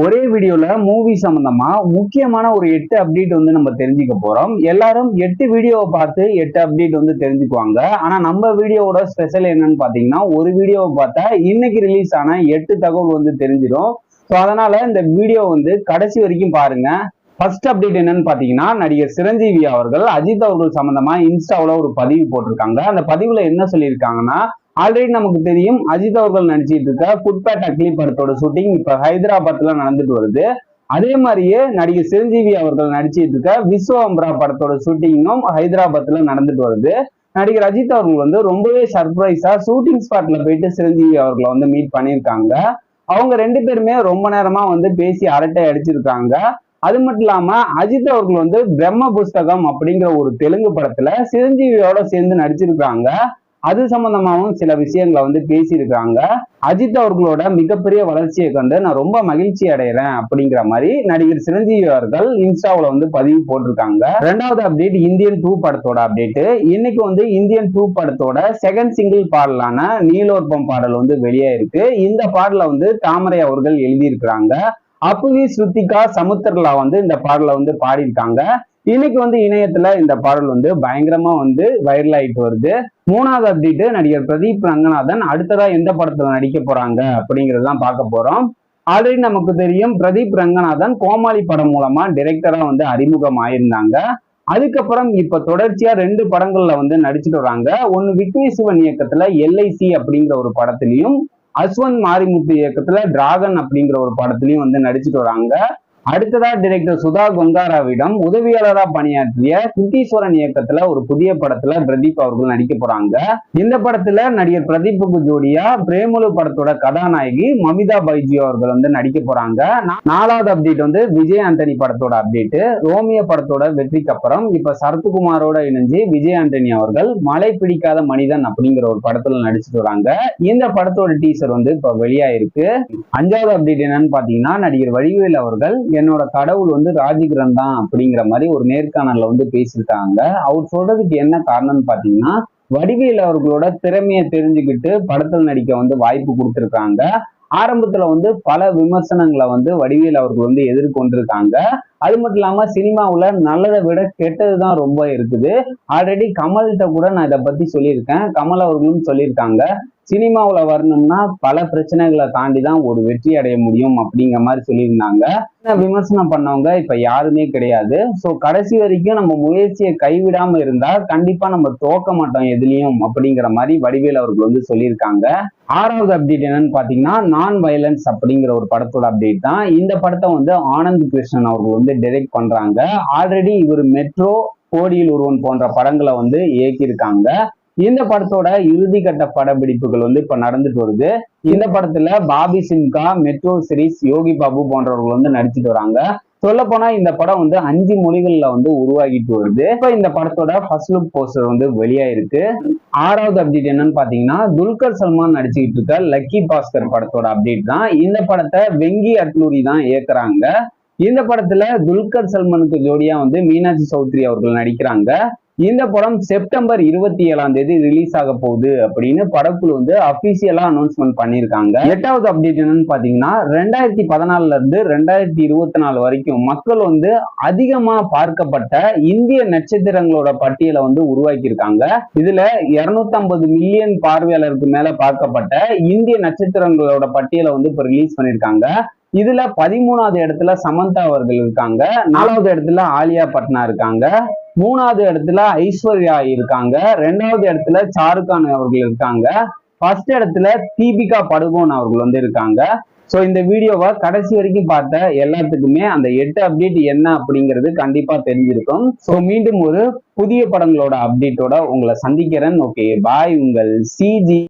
ஒரே வீடியோல மூவி சம்பந்தமா முக்கியமான ஒரு எட்டு அப்டேட் வந்து நம்ம தெரிஞ்சுக்க போறோம். எல்லாரும் எட்டு வீடியோவை பார்த்து எட்டு அப்டேட் வந்து தெரிஞ்சுக்குவாங்க. ஆனா நம்ம வீடியோவோட ஸ்பெஷல் என்னன்னு பாத்தீங்கன்னா ஒரு வீடியோவை பார்த்தா இன்னைக்கு ரிலீஸ் ஆன எட்டு தகவல் வந்து தெரிஞ்சிடும் ஸோ அதனால இந்த வீடியோ வந்து கடைசி வரைக்கும் பாருங்க. ஃபர்ஸ்ட் அப்டேட் என்னன்னு பாத்தீங்கன்னா நடிகர் சிரஞ்சீவி அவர்கள் அஜித் அவர்கள் சம்பந்தமா இன்ஸ்டாவில் ஒரு பதிவு போட்டிருக்காங்க. அந்த பதிவுல என்ன சொல்லியிருக்காங்கன்னா ஆல்ரெடி நமக்கு தெரியும் அஜித் அவர்கள் நடிச்சிட்டு இருக்க குட்பேட் அக்லி படத்தோட ஷூட்டிங் இப்ப ஹைதராபாத்ல நடந்துட்டு வருது. அதே மாதிரியே நடிகர் சிரஞ்சீவி அவர்கள் நடிச்சிட்டு இருக்க விஸ்வம்பரா படத்தோட ஷூட்டிங்கும் ஹைதராபாத்ல நடந்துட்டு வருது. நடிகர் அஜித் அவர்கள் வந்து ரொம்பவே சர்ப்ரைஸா ஷூட்டிங் ஸ்பாட்ல போயிட்டு சிரஞ்சீவி அவர்களை வந்து மீட் பண்ணியிருக்காங்க. அவங்க ரெண்டு பேருமே ரொம்ப நேரமா வந்து பேசி அரட்டை அடிச்சிருக்காங்க. அது மட்டும் இல்லாம அஜித் அவர்கள் வந்து பிரம்ம புஸ்தகம் அப்படிங்கிற ஒரு தெலுங்கு படத்துல சிரஞ்சீவியோட சேர்ந்து நடிச்சிருக்காங்க. அது சம்பந்தமாகவும் சில விஷயங்களை வந்து பேசியிருக்காங்க. அஜித் அவர்களோட மிகப்பெரிய வளர்ச்சியை கண்டு நான் ரொம்ப மகிழ்ச்சி அடைகிறேன் அப்படிங்கிற மாதிரி நடிகர் சிரஞ்சீவி அவர்கள் இன்ஸ்டாவில் வந்து பதிவு போட்டிருக்காங்க. ரெண்டாவது அப்டேட் இந்தியன் டூ படத்தோட அப்டேட் இன்னைக்கு வந்து இந்தியன் டூ படத்தோட செகண்ட் சிங்கிள் பாடலான நீலோற்பம் பாடல் வந்து வெளியே இருக்கு இந்த பாடலை வந்து தாமரை அவர்கள் எழுதியிருக்கிறாங்க. அப்புவி ஸ்ருத்திகா சமுத்திரலா வந்து இந்த பாடலை வந்து பாடியிருக்காங்க. இன்னைக்கு வந்து இணையத்துல இந்த பாடல் வந்து பயங்கரமா வந்து வைரல் ஆயிட்டு வருது. மூணாவது அப்டேட் நடிகர் பிரதீப் ரங்கநாதன் அடுத்ததா எந்த படத்துல நடிக்க போறாங்க அப்படிங்கறதுதான் பார்க்க போறோம். ஆல்ரெடி நமக்கு தெரியும் பிரதீப் ரங்கநாதன் கோமாளி படம் மூலமா டிரெக்டரா வந்து அறிமுகம் ஆயிருந்தாங்க அதுக்கப்புறம் இப்ப தொடர்ச்சியா ரெண்டு படங்கள்ல வந்து நடிச்சுட்டு வராங்க. ஒன்னு விக்னேஷ் சிவன் இயக்கத்துல எல்ஐசி அப்படிங்கிற ஒரு படத்திலையும் அஸ்வந்த் மாரிமுத்து இயக்கத்துல டிராகன் அப்படிங்கிற ஒரு படத்திலையும் வந்து நடிச்சுட்டு வராங்க. அடுத்ததா டிரெக்டர் சுதா கொங்காராவிடம் உதவியாளரா பணியாற்றிய குட்டீஸ்வரன் இயக்கத்துல ஒரு புதிய படத்துல பிரதீப் அவர்கள் நடிக்க போறாங்க. இந்த படத்துல நடிகர் பிரதீப்புக்கு ஜோடியா பிரேமலு படத்தோட கதாநாயகி மமிதா பைஜி அவர்கள் வந்து நடிக்க போறாங்க. நாலாவது அப்டேட் வந்து விஜய் ஆண்டனி படத்தோட அப்டேட் ரோமியோ படத்தோட வெற்றிக்கு அப்புறம் இப்ப சரத்குமாரோட இணைஞ்சு விஜய் ஆண்டனி அவர்கள் மழை பிடிக்காத மனிதன் அப்படிங்கிற ஒரு படத்துல நடிச்சிட்டு வராங்க. இந்த படத்தோட டீசர் வந்து இப்ப வெளியாயிருக்கு. அஞ்சாவது அப்டேட் என்னன்னு பாத்தீங்கன்னா நடிகர் வடிவேல் அவர்கள் என்னோட கடவுள் வந்து ராஜகிரண் தான் அப்படிங்கிற மாதிரி ஒரு நேர்காணல்ல வந்து பேசியிருக்காங்க. அவர் சொல்றதுக்கு என்ன காரணம்னு பாத்தீங்கன்னா வடிவேல் அவர்களோட திறமையை தெரிஞ்சுக்கிட்டு படத்தில் நடிக்க வந்து வாய்ப்பு கொடுத்துருக்காங்க. ஆரம்பத்துல வந்து பல விமர்சனங்களை வந்து வடிவேல் அவர்கள் வந்து எதிர்கொண்டிருக்காங்க. அது மட்டும் இல்லாம சினிமாவுல நல்லதை விட கெட்டதுதான் ரொம்ப இருக்குது. ஆல்ரெடி கமல்கிட்ட கூட நான் இதை பத்தி சொல்லியிருக்கேன். கமல் அவர்களும் சொல்லியிருக்காங்க. சினிமாவில் வரணும்னா பல பிரச்சனைகளை தாண்டி தான் ஒரு வெற்றி அடைய முடியும் அப்படிங்கிற மாதிரி சொல்லியிருந்தாங்க. விமர்சனம் பண்ணவங்க இப்ப யாருமே கிடையாது. ஸோ கடைசி வரைக்கும் நம்ம முயற்சியை கைவிடாம இருந்தா கண்டிப்பா நம்ம தோக்க மாட்டோம் எதுலையும் அப்படிங்கிற மாதிரி வடிவேல் அவர்கள் வந்து சொல்லியிருக்காங்க. ஆறாவது அப்டேட் என்னன்னு பாத்தீங்கன்னா நான் வயலன்ஸ் அப்படிங்கிற ஒரு படத்தோட அப்டேட் தான். இந்த படத்தை வந்து ஆனந்த் கிருஷ்ணன் அவர்கள் வந்து டைரக்ட் பண்றாங்க. ஆல்ரெடி இவர் மெட்ரோ கோடியில் ஒருவன் போன்ற படங்களை வந்து இயக்கியிருக்காங்க. இந்த படத்தோட இறுதி கட்ட படப்பிடிப்புகள் வந்து இப்ப நடந்துட்டு வருது. இந்த படத்துல பாபி சிம்கா மெட்ரோ சிரீஸ் யோகி பாபு போன்றவர்கள் வந்து நடிச்சிட்டு வராங்க. சொல்ல போனா இந்த படம் வந்து அஞ்சு மொழிகள்ல வந்து உருவாகிட்டு வருது. இப்ப இந்த படத்தோட ஃபர்ஸ்ட் லுக் போஸ்டர் வந்து வெளியாயிருக்கு. ஆறாவது அப்டேட் என்னன்னு பாத்தீங்கன்னா துல்கர் சல்மான் நடிச்சுக்கிட்டு இருக்க லக்கி பாஸ்கர் படத்தோட அப்டேட் தான். இந்த படத்தை வெங்கி அட்லூரி தான் இயக்குறாங்க. இந்த படத்துல துல்கர் சல்மானுக்கு ஜோடியா வந்து மீனாட்சி சௌத்ரி அவர்கள் நடிக்கிறாங்க. இந்த படம் செப்டம்பர் இருபத்தி ஏழாம் தேதி ரிலீஸ் ஆக போகுது அப்படின்னு படக்குழு வந்து அபிஷியலா அனௌன்ஸ்மெண்ட் பண்ணியிருக்காங்க. எட்டாவது அப்டேட் என்னன்னு பாத்தீங்கன்னா ரெண்டாயிரத்தி பதினாலுல இருந்து ரெண்டாயிரத்தி இருபத்தி நாலு வரைக்கும் மக்கள் வந்து அதிகமா பார்க்கப்பட்ட இந்திய நட்சத்திரங்களோட பட்டியலை வந்து உருவாக்கியிருக்காங்க. இதுல இருநூத்தி ஐம்பது மில்லியன் பார்வையாளருக்கு மேல பார்க்கப்பட்ட இந்திய நட்சத்திரங்களோட பட்டியலை வந்து இப்ப ரிலீஸ் பண்ணியிருக்காங்க. இதுல பதிமூணாவது இடத்துல சமந்தா அவர்கள் இருக்காங்க. நாலாவது இடத்துல ஆலியா பட்னா இருக்காங்க. மூணாவது இடத்துல ஐஸ்வர்யா இருக்காங்க. ரெண்டாவது இடத்துல ஷாருக்கான் அவர்கள் இருக்காங்க. ஃபர்ஸ்ட் இடத்துல தீபிகா படுகோன் அவர்கள் வந்து இருக்காங்க. ஸோ இந்த வீடியோவை கடைசி வரைக்கும் பார்த்த எல்லாத்துக்குமே அந்த எட்டு அப்டேட் என்ன அப்படிங்கிறது கண்டிப்பா தெரிஞ்சிருக்கும். ஸோ மீண்டும் ஒரு புதிய படங்களோட அப்டேட்டோட உங்களை சந்திக்கிறேன். ஓகே பாய் உங்கள் சிஜி